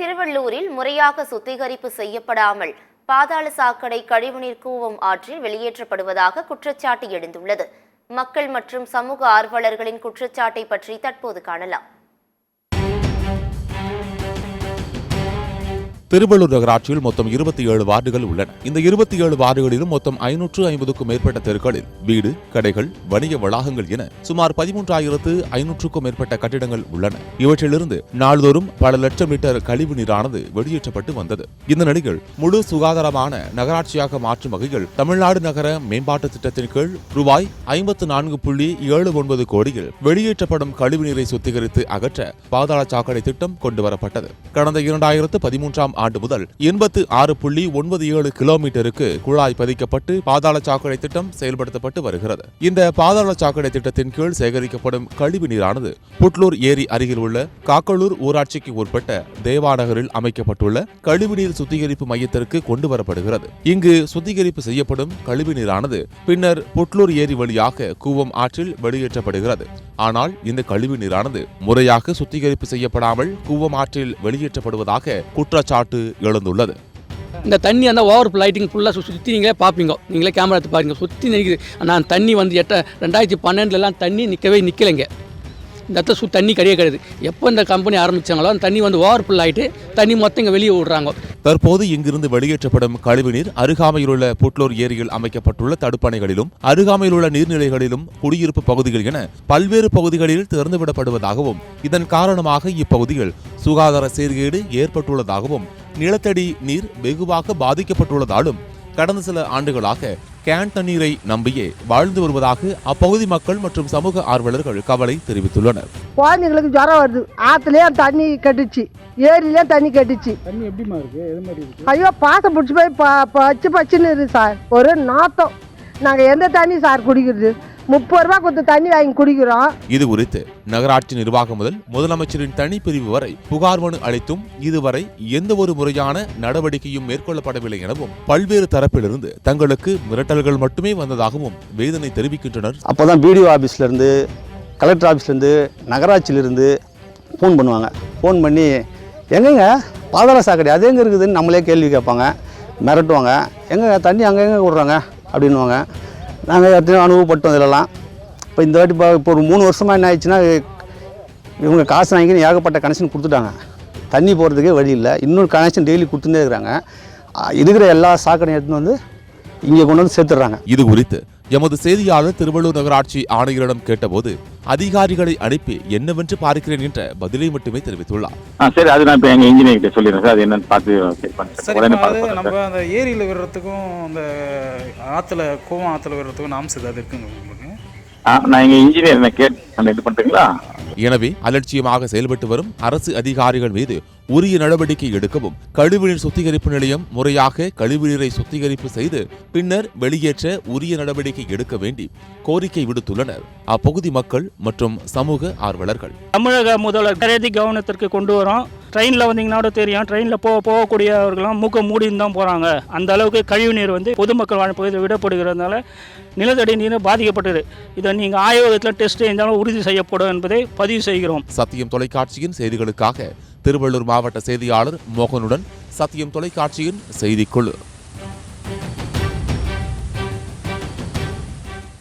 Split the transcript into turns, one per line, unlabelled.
திருவள்ளூரில் முறையாக சுத்திகரிப்பு செய்யப்படாமல் பாதாள சாக்கடை கழிவுநீர் கூவம் ஆற்றில் வெளியேற்றப்படுவதாக குற்றச்சாட்டு எழுந்துள்ளது. மக்கள் மற்றும் சமூக ஆர்வலர்களின் குற்றச்சாட்டை பற்றி தற்போது காணலாம்.
திருவள்ளூர் நகராட்சியில் மொத்தம் இருபத்தி ஏழு வார்டுகள் உள்ளன. இந்த இருபத்தி ஏழு வார்டுகளிலும் மொத்தம் ஐநூற்று ஐம்பதுக்கும் மேற்பட்ட தெருக்களில் வீடு கடைகள் வணிக வளாகங்கள் என சுமார் பதிமூன்றாயிரத்து ஐநூற்றுக்கும் மேற்பட்ட கட்டிடங்கள் உள்ளன. இவற்றிலிருந்து நாள்தோறும் பல லட்சம் லிட்டர் கழிவு நீரானது வெளியேற்றப்பட்டு வந்தது. இந்த நிலையில் முழு சுகாதாரமான நகராட்சியாக மாற்றும் வகையில் தமிழ்நாடு நகர மேம்பாட்டு திட்டத்தின் கீழ் ரூபாய் ஐம்பத்து நான்கு புள்ளி ஏழு ஒன்பது கோடியில் வெளியேற்றப்படும் கழிவுநீரை சுத்திகரித்து அகற்ற பாதாள சாக்கடை திட்டம் கொண்டு வரப்பட்டது கடந்த இரண்டாயிரத்து பதிமூன்றாம் ஆண்டு முதல் எண்பத்து ஆறு புள்ளி ஒன்பது ஏழு கிலோமீட்டருக்கு குழாய் பதிக்கப்பட்டு பாதாள சாக்கடை திட்டம் செயல்படுத்தப்பட்டு வருகிறது. இந்த பாதாள சாக்கடை திட்டத்தின் கீழ் சேகரிக்கப்படும் கழிவு நீரானது புட்லூர் ஏரி அருகில் உள்ள காக்கலூர் ஊராட்சிக்கு உட்பட்ட தேவாநகரில் அமைக்கப்பட்டுள்ள கழிவுநீர் சுத்திகரிப்பு மையத்திற்கு கொண்டு வரப்படுகிறது இங்கு சுத்திகரிப்பு செய்யப்படும் கழிவு நீரானது பின்னர் புட்லூர் ஏரி வழியாக கூவம் ஆற்றில் வெளியேற்றப்படுகிறது. ஆனால் இந்த கழிவு நீரானது முறையாக சுத்திகரிப்பு செய்யப்படாமல் கூவம் ஆற்றில் வெளியேற்றப்படுவதாக குற்றச்சாட்டு எழுந்துள்ளது
இந்த தண்ணி அந்த ஓவர் லைட்டிங் ஃபுல்லாக சுற்றி நீங்களே பார்ப்பீங்க. நீங்களே கேமரா எடுத்து பாருங்க. சுற்றி நிற்கிது நான் தண்ணி வந்து எட்ட ரெண்டாயிரத்தி பன்னெண்டுலலாம் தண்ணி நிற்கவே நிற்கலைங்க இந்த இடத்துல சு தண்ணி கிடையாது கிடையாது எப்போ இந்த கம்பெனி ஆரம்பித்தாங்களோ அந்த தண்ணி வந்து ஓவர் ஃபுல் ஆகிட்டு தண்ணி மொத்தம் இங்கே வெளியே விடுறாங்க.
தற்போது இங்கிருந்து வெளியேற்றப்படும் கழிவுநீர் அருகாமையில் உள்ள ஏரியில் அமைக்கப்பட்டுள்ள தடுப்பணைகளிலும் அருகாமையில் உள்ள நீர்நிலைகளிலும் குடியிருப்பு பகுதிகள் என பல்வேறு பகுதிகளில் திறந்துவிடப்படுவதாகவும் இதன் காரணமாக இப்பகுதியில் சுகாதார சீர்கேடு ஏற்பட்டுள்ளதாகவும் நிலத்தடி நீர் வெகுவாக பாதிக்கப்பட்டுள்ளதாலும் கடந்த சில ஆண்டுகளாக கேன் தண்ணீரை நம்பியே வாழ்ந்து வருவதாக அப்பகுதி மக்கள் மற்றும் சமூக ஆர்வலர்கள் கவலை தெரிவித்துள்ளனர்.
குழந்தைங்களுக்கு ஜுரம் வருது. ஆற்றுலேயும் தண்ணி கட்டுச்சு. ஏரியிலையும் தண்ணி கட்டுச்சு.
தண்ணி எப்படிமா இருக்கு? எது மாதிரி இருக்கு?
ஐயோ பாசம் பிடிச்சி போய் ப பச்சு பச்சுன்னு இருக்குது சார். ஒரு நாத்தம். நாங்கள் எந்த தண்ணி சார் குடிக்கிறது? முப்பது ரூபா கொடுத்து தண்ணி வாங்கி குடிக்கிறோம்.
இது குறித்து நகராட்சி நிர்வாகம் முதல் முதலமைச்சரின் தனிப்பிரிவு வரை புகார் மனு அளித்தும் இதுவரை எந்த ஒரு முறையான நடவடிக்கையும் மேற்கொள்ளப்படவில்லை எனவும் பல்வேறு தரப்பிலிருந்து தங்களுக்கு மிரட்டல்கள் மட்டுமே வந்ததாகவும் வேதனை தெரிவிக்கின்றனர்.
அப்போ தான் பிடிஓ ஆஃபீஸ்லேருந்து கலெக்டர் ஆஃபீஸ்லேருந்து நகராட்சியிலேருந்து ஃபோன் பண்ணுவாங்க. ஃபோன் பண்ணி எங்கங்க? பாதாள சாக்கடை அது எங்கே இருக்குதுன்னு நம்மளே கேள்வி கேட்பாங்க மிரட்டுவாங்க. எங்க தண்ணி அங்கே எங்கே விட்றாங்க அப்படின்வாங்க நாங்கள் ஏற்கனவே அனுபவப்பட்டோம் இதிலலாம். இப்போ இந்த வாட்டி இப்போ இப்போ ஒரு மூணு வருஷமாக என்ன ஆயிடுச்சுன்னா இவங்க காசு வாங்கின்னு ஏகப்பட்ட கனெக்ஷன் கொடுத்துட்டாங்க. தண்ணி போகிறதுக்கே வழி இல்லை. இன்னொரு கனெக்ஷன் டெய்லி கொடுத்துட்டே இருக்கிறாங்க. இருக்கிற எல்லா சாக்கடையும் எடுத்துன்னு வந்து இங்கே கொண்டு வந்து சேர்த்துடுறாங்க.
இது குறித்து எமது செய்தியாளர் திருவள்ளூர் நகராட்சி ஆணையரிடம் கேட்டபோது அதிகாரிகளை அனுப்பி என்னவென்று பார்க்கிறேன் என்ற பதிலை மட்டுமே தெரிவித்துள்ளார்.
ஆ சரி அது நான் இப்போ எங்கள் இன்ஜினியர் கிட்ட சொல்லிடுறேன். சார் அது என்னன்னு பார்த்து
சரி அது நம்ம அந்த ஏரியில் விடுறதுக்கும் அந்த ஆற்றுல கோவம் ஆற்றுல விடுறதுக்கும் நாம்ஸ் ஏதாவது இருக்குங்க உங்களுக்கு?
நான் எங்கள் இன்ஜினியர் நான் கேட் அந்த இது பண்ணுறீங்களா
எனவே அலட்சியமாக செயல்பட்டு வரும் அரசு அதிகாரிகள் மீது உரிய நடவடிக்கை எடுக்கவும் கழிவுநீர் சுத்திகரிப்பு நிலையம் முறையாக கழிவுநீரை சுத்திகரிப்பு செய்து பின்னர் வெளியேற்ற உரிய நடவடிக்கை எடுக்க வேண்டி கோரிக்கை விடுத்துள்ளனர். அப்பகுதி மக்கள் மற்றும் சமூக ஆர்வலர்கள்.
தமிழக முதல்வர் கவனத்திற்கு கொண்டு வரோம். ட்ரெயினில் வந்தீங்கன்னா தெரியும். ட்ரெயினில் போக போகக்கூடியவர்கள்லாம் மூக்க மூடின்னு தான் போகிறாங்க அந்த அளவுக்கு கழிவு நீர் வந்து பொதுமக்கள் வாழும் பகுதியில் விடப்படுகிறதுனால நிலத்தடி நீர் பாதிக்கப்பட்டது. இதை நீங்கள் ஆய்வகத்தில் டெஸ்ட் இருந்தாலும் உறுதி செய்யப்படும் என்பதை பதிவு செய்கிறோம்.
சத்தியம் தொலைக்காட்சியின் செய்திகளுக்காக திருவள்ளூர் மாவட்ட செய்தியாளர் மோகனுடன் சத்தியம் தொலைக்காட்சியின் செய்திக்குழு.